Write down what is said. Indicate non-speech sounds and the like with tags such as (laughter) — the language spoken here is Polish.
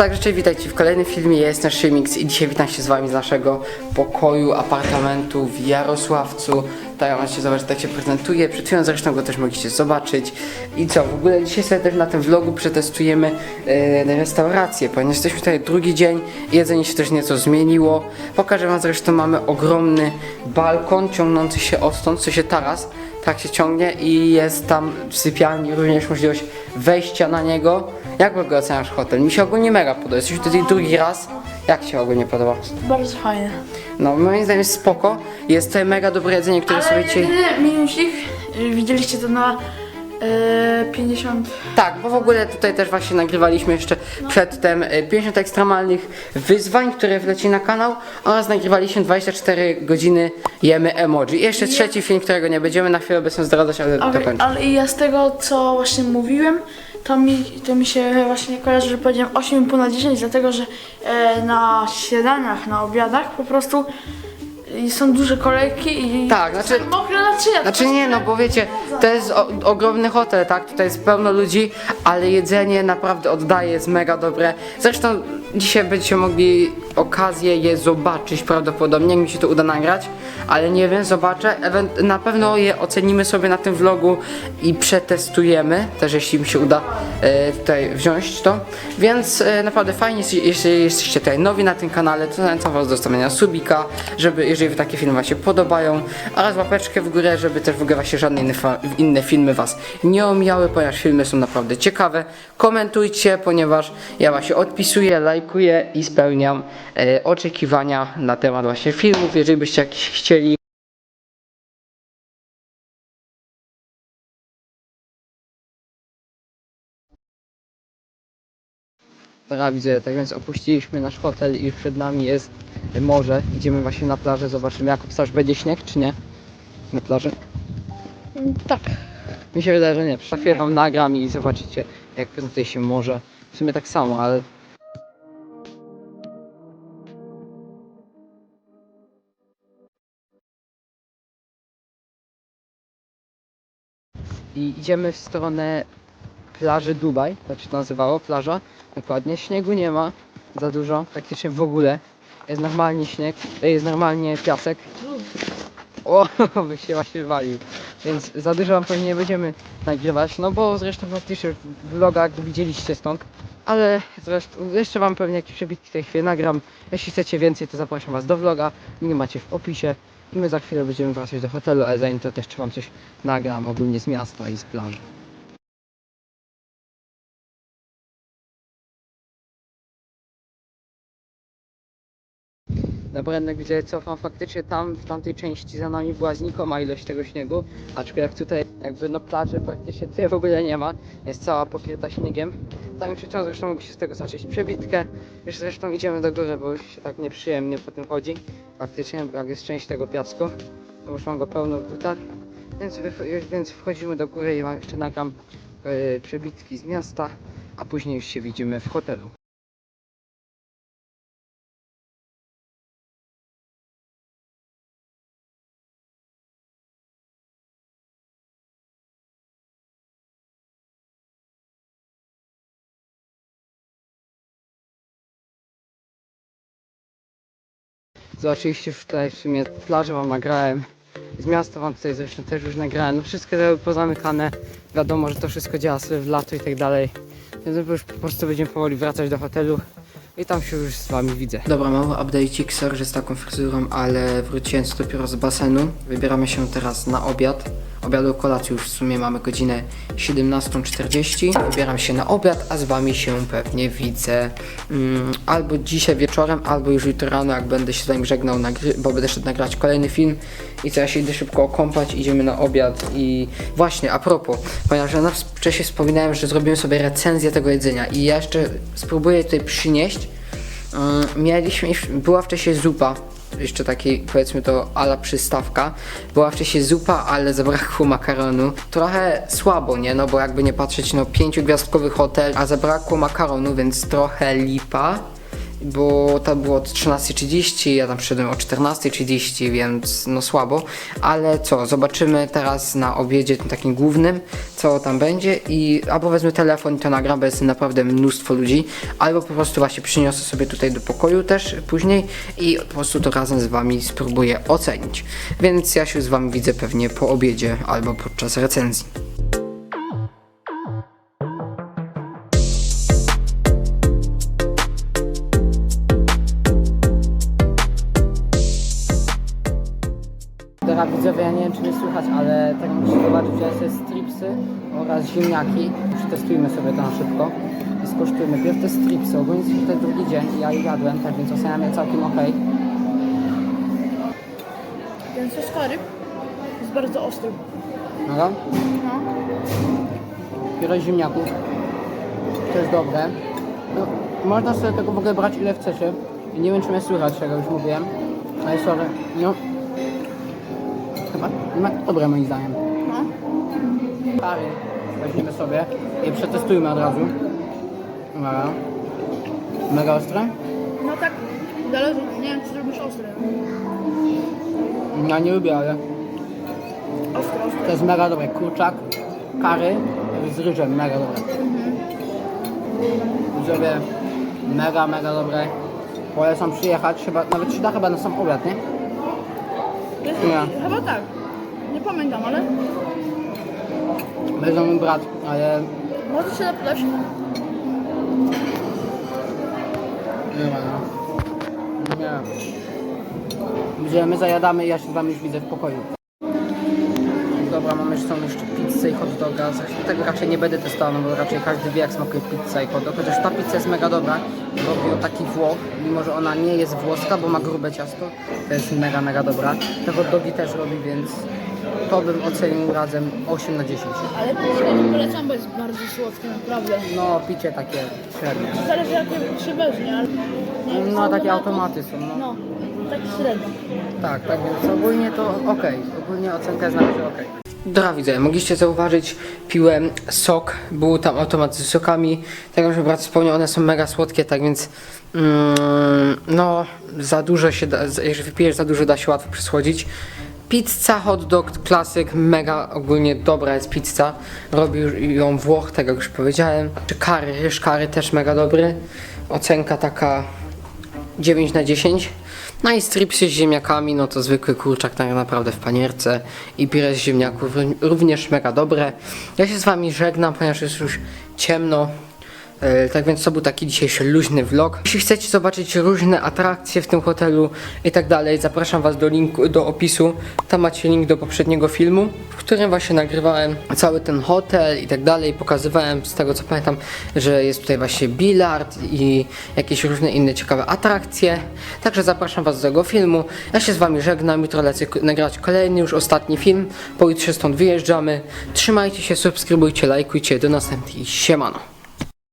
Także cześć, witajcie w kolejnym filmie, ja jestem Szymix i dzisiaj witam się z wami z naszego pokoju, apartamentu w Jarosławcu. Tutaj możecie zobaczyć, tak się prezentuje, przed chwilą zresztą go też mogliście zobaczyć. I co, w ogóle dzisiaj sobie też na tym vlogu przetestujemy e, restaurację, ponieważ jesteśmy tutaj drugi dzień, jedzenie się też nieco zmieniło. Pokażę wam zresztą, mamy ogromny balkon ciągnący się odtąd, co się taras, tak się ciągnie i jest tam w sypialni również możliwość wejścia na niego. Jak w ogóle oceniasz hotel? Mi się ogólnie mega podoba. Jesteśmy tutaj drugi raz. Jak ci się ogólnie podoba? Bardzo fajne. No moim zdaniem jest spoko. Jest tutaj mega dobre jedzenie, które Ale sobie dzisiaj... jedyny minusik, y, widzieliście to na e, 50... Tak, bo w ogóle tutaj też właśnie nagrywaliśmy jeszcze przedtem y, 50 ekstremalnych wyzwań, które wleci na kanał oraz nagrywaliśmy 24 godziny jemy emoji. I jeszcze trzeci film, którego nie będziemy na chwilę obecną zdradzać, ale Ale, dokończę. ale i ja z tego, co właśnie mówiłem, to mi, to mi się właśnie kojarzy, że powiedziałem 8,5 na 10, dlatego że e, na śniadaniach, na obiadach po prostu y, są duże kolejki i Tak, znaczy- mokre naczynia. Znaczy nie, no bo wiecie, to jest o, ogromny hotel, tak? Tutaj jest pełno ludzi, ale jedzenie naprawdę oddaje, jest mega dobre. Zresztą dzisiaj będziecie mogli okazję je zobaczyć prawdopodobnie, jak mi się to uda nagrać, ale nie wiem, zobaczę. Ewen- na pewno je ocenimy sobie na tym vlogu i przetestujemy, też jeśli mi się uda e, tutaj wziąć to. Więc e, naprawdę fajnie, jeśli- jesteście tutaj nowi na tym kanale, to zachęcam was do zostawienia subika, żeby jeżeli takie filmy wam się podobają, oraz łapeczkę w górę, żeby też w ogóle właśnie żadne inne, inne filmy was nie omijały, ponieważ filmy są naprawdę ciekawe. Komentujcie, ponieważ ja właśnie odpisuję, lajkuję i spełniam oczekiwania na temat właśnie filmów, jeżeli byście jakieś chcieli. Dobra, widzę, tak więc opuściliśmy nasz hotel i przed nami jest morze. Idziemy właśnie na plażę, zobaczymy jak obstawiasz, będzie śnieg czy nie? Na plaży? Tak. Mi się wydaje, że nie. Chwilę wam nagram i zobaczycie jak prezentuje się morze. W sumie tak samo, ale... I idziemy w stronę plaży Dubaj, tak się nazywało, plaża. Dokładnie, śniegu nie ma za dużo, praktycznie w ogóle. Jest normalnie śnieg, jest normalnie piasek. O, (laughs) by się właśnie walił. Więc za dużo wam pewnie nie będziemy nagrywać, no bo zresztą faktycznie w vlogach widzieliście stąd. Ale zresztą jeszcze wam pewnie jakieś przebitki tej chwili nagram. Jeśli chcecie więcej, to zapraszam was do vloga. Link macie w opisie. My za chwilę będziemy wracać do hotelu, ale zanim to też jeszcze wam coś nagram ogólnie z miasta i z plaży. Dobra, jednak widzę, cofam faktycznie tam, w tamtej części za nami była znikoma ilość tego śniegu, aczkolwiek tutaj jakby no plaży praktycznie tutaj w ogóle nie ma, jest cała pokryta śniegiem. Tam jeszcze czas zresztą mogliście z tego zacząć przebitkę, już zresztą idziemy do góry, bo już się tak nieprzyjemnie po tym chodzi, faktycznie, jak jest część tego piasku, to już mam go pełno w butach, więc, więc wchodzimy do góry i wam jeszcze nagram e, przebitki z miasta, a później już się widzimy w hotelu. Zobaczyliście już tutaj w sumie plażę wam nagrałem. Z miasta wam tutaj zresztą też już nagrałem. No wszystko były pozamykane. Wiadomo, że to wszystko działa sobie w lato i tak dalej. Więc już po prostu będziemy powoli wracać do hotelu. I tam się już z wami widzę. Dobra, mały update'ik, sorry, z taką fryzurą, ale wróciłem dopiero z basenu. Wybieramy się teraz na obiad. Obiadu kolacji już w sumie mamy godzinę 17.40. Wybieram się na obiad, a z wami się pewnie widzę mm, albo dzisiaj wieczorem, albo już jutro rano, jak będę się z wami żegnał, bo będę szedł nagrać kolejny film. I co, ja się idę szybko okąpać, idziemy na obiad i właśnie, a propos, ponieważ ja na wcześniej wspominałem, że zrobiłem sobie recenzję tego jedzenia i ja jeszcze spróbuję tutaj przynieść. Mm, mieliśmy, była wcześniej zupa, jeszcze takiej powiedzmy to ala przystawka. Była wcześniej zupa, ale zabrakło makaronu. Trochę słabo, nie? No bo jakby nie patrzeć, no pięciogwiazdkowy hotel, a zabrakło makaronu, więc trochę lipa. Bo to było od 13.30, ja tam przyszedłem o 14.30, więc no słabo, ale co, zobaczymy teraz na obiedzie tym takim głównym, co tam będzie i albo wezmę telefon i to nagram, bo jest naprawdę mnóstwo ludzi, albo po prostu właśnie przyniosę sobie tutaj do pokoju też później i po prostu to razem z wami spróbuję ocenić. Więc ja się z wami widzę pewnie po obiedzie albo podczas recenzji. Widzowie, ja nie wiem czy mnie słychać, ale tak musicie zobaczyć, że jest stripsy oraz ziemniaki. Przetestujmy sobie to na szybko i skosztujmy. Pierwsze stripsy, ogólnie jest tutaj drugi dzień i ja je jadłem, tak więc oceniam je całkiem ok. Ten sos kary jest bardzo ostry. Dobra? No. Biorę ziemniaków. To jest dobre. No, można sobie tego w ogóle brać ile chcecie. Nie wiem czy mnie słychać, czego już mówiłem. Ale sorry, no. Chyba chyba dobre moim zdaniem. No. Weźmiemy sobie i przetestujmy od razu. Dobra. Mega ostre? No tak, zależy, nie wiem czy lubisz ostre. Ja nie lubię, ale Ostre, ostre. to jest mega dobre. Kurczak, kary z ryżem, mega dobre. Widzowie, mega, mega dobre. Polecam przyjechać, chyba, nawet się da chyba na sam obiad, nie? Jest, Nie. Chyba tak. Nie pamiętam, ale Będzie mój brat, ale może się zapytać. nie ma no. Nie. Gdzie my zajadamy i ja się z wami już widzę w pokoju. Dobra, mamy jeszcze tą jeszcze pizzę i hot doga. Zresztą tego raczej nie będę testował, no bo raczej każdy wie jak smakuje pizza i hot dog. Chociaż ta pizza jest mega dobra. Robił taki Włoch, mimo że ona nie jest włoska, bo ma grube ciasto. To jest mega, mega dobra. Te hot dogi też robi, więc to bym ocenił razem 8 na 10. Ale polecam, bo jest bardzo słodkie, naprawdę. No, picie takie średnie. Zależy jakie się weźmie, ale... nie No, są takie to- automaty są, no. No, tak średnio. Tak, tak więc ogólnie to ok. Ogólnie ocenka jest na razie ok. Dobra widzę, mogliście zauważyć, piłem sok, był tam automat z sokami, tak jak już brat wspomniał, one są mega słodkie, tak więc mm, no za dużo się, da, jeżeli wypijesz za dużo da się łatwo przysłodzić. Pizza, hot dog, klasyk, mega ogólnie dobra jest pizza, robił ją Włoch, tak jak już powiedziałem. Czy kary, ryż kary też mega dobry, ocenka taka 9 na 10. No i stripsy z ziemniakami, no to zwykły kurczak tak naprawdę w panierce i pire z ziemniaków ró- również mega dobre. Ja się z wami żegnam, ponieważ jest już ciemno. E, Tak więc to był taki dzisiejszy luźny vlog. Jeśli chcecie zobaczyć różne atrakcje w tym hotelu i tak dalej, zapraszam was do linku, do opisu. Tam macie link do poprzedniego filmu, w którym właśnie nagrywałem cały ten hotel i tak dalej. Pokazywałem z tego co pamiętam, że jest tutaj właśnie bilard i jakieś różne inne ciekawe atrakcje. Także zapraszam was do tego filmu. Ja się z wami żegnam, jutro lecę nagrać kolejny, już ostatni film. Pojutrze stąd wyjeżdżamy. Trzymajcie się, subskrybujcie, lajkujcie. Do następnych. Siemano.